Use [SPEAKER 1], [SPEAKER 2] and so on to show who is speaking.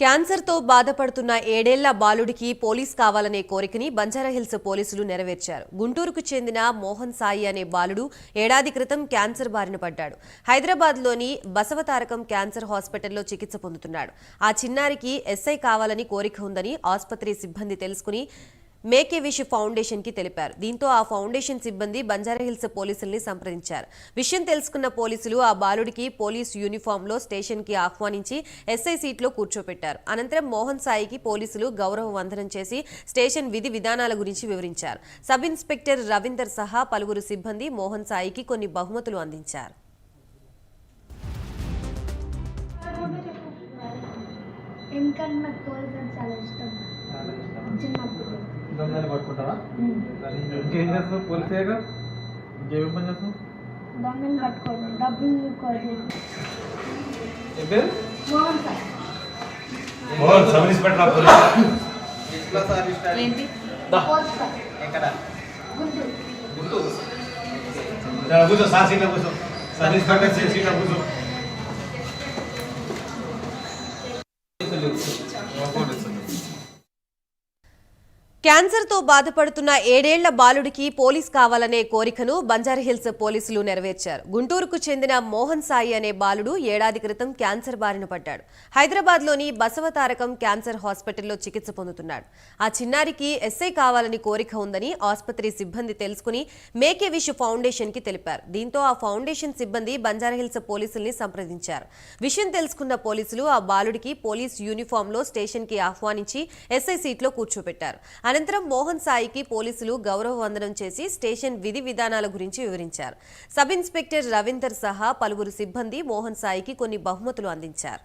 [SPEAKER 1] క్యాన్సర్తో బాధపడుతున్న ఏడేళ్ళ బాలుడికి పోలీస్ కావాలనే కోరికని బంజారాహిల్స్ పోలీసులు నెరవేర్చారు. గుంటూరుకు చెందిన మోహన్ సాయి అనే బాలుడు ఏడాది క్రితం క్యాన్సర్ బారిన పడ్డాడు. హైదరాబాద్లోని బసవతారకం క్యాన్సర్ హాస్పిటల్లో చికిత్స పొందుతున్నాడు. ఆ చిన్నారికి ఎస్ఐ కావాలని కోరిక ఉందని ఆసుపత్రి సిబ్బంది తెలుసుకుని మేకే విష్ ఫౌండేషన్కి తెలిపారు. దీంతో ఆ ఫౌండేషన్ సిబ్బంది బంజారాహిల్స్ పోలీసుల్ని సంప్రదించారు. విషయం తెలుసుకున్న పోలీసులు ఆ బాలుడికి పోలీస్ యూనిఫామ్లో స్టేషన్కి ఆహ్వానించి ఎస్ఐ సీట్లో కూర్చోపెట్టారు. అనంతరం మోహన్ సాయికి పోలీసులు గౌరవ వందనం చేసి స్టేషన్ విధి విధానాల గురించి వివరించారు. సబ్ ఇన్స్పెక్టర్ రవీందర్ సహా పలువురు సిబ్బంది మోహన్ సాయికి కొన్ని బహుమతులు అందించారు.
[SPEAKER 2] ఎందుకంటే నాకు కోరిక చాలా ఇష్టం
[SPEAKER 3] దొంగలు పట్టుకుంటావా ఇంకేం చేస్తావు? పోలీసేగా ఇంకేం పని చేస్తావు?
[SPEAKER 2] దొంగలు పట్టుకోవడం డబ్బులు మోహన్
[SPEAKER 4] సబ్ ఇన్స్పెక్టర్
[SPEAKER 1] ఏంటి?
[SPEAKER 3] ఎక్కడ?
[SPEAKER 2] గుంటూరు.
[SPEAKER 3] గుంటూరు.
[SPEAKER 4] ఇక్కడ కూర్చో సార్ సీట్లో కూర్చో. సబ్ ఇన్స్పెక్టర్ సీట్ సీట్లో కూర్చో.
[SPEAKER 1] క్యాన్సర్తో బాధపడుతున్న ఏడేళ్ళ బాలుడికి పోలీస్ కావాలనే కోరికను బంజారాహిల్స్ పోలీసులు నెరవేర్చారు. గుంటూరుకు చెందిన మోహన్ సాయి అనే బాలుడు ఏడాది క్రితం క్యాన్సర్ బారిన పడ్డాడు. హైదరాబాద్లోని బసవతారకం క్యాన్సర్ హాస్పిటల్లో చికిత్స పొందుతున్నాడు. ఆ చిన్నారికి ఎస్ఐ కావాలని కోరిక ఉందని ఆసుపత్రి సిబ్బంది తెలుసుకుని మేకే విష్ ఫౌండేషన్కి తెలిపారు. దీంతో ఆ ఫౌండేషన్ సిబ్బంది బంజారాహిల్స్ పోలీసుల్ని సంప్రదించారు. విషయం తెలుసుకున్న పోలీసులు ఆ బాలుడికి పోలీస్ యూనిఫామ్లో లో స్టేషన్కి ఆహ్వానించి ఎస్ఐ సీట్లో కూర్చోపెట్టారు అనంతరం మోహన్ సాయికి పోలీసులు గౌరవ వందనం చేసి స్టేషన్ విధి విధానాల గురించి వివరించారు. సబ్ ఇన్స్పెక్టర్ రవీందర్ సహా పలువురు సిబ్బంది మోహన్ సాయికి కొన్ని బహుమతులు అందించారు.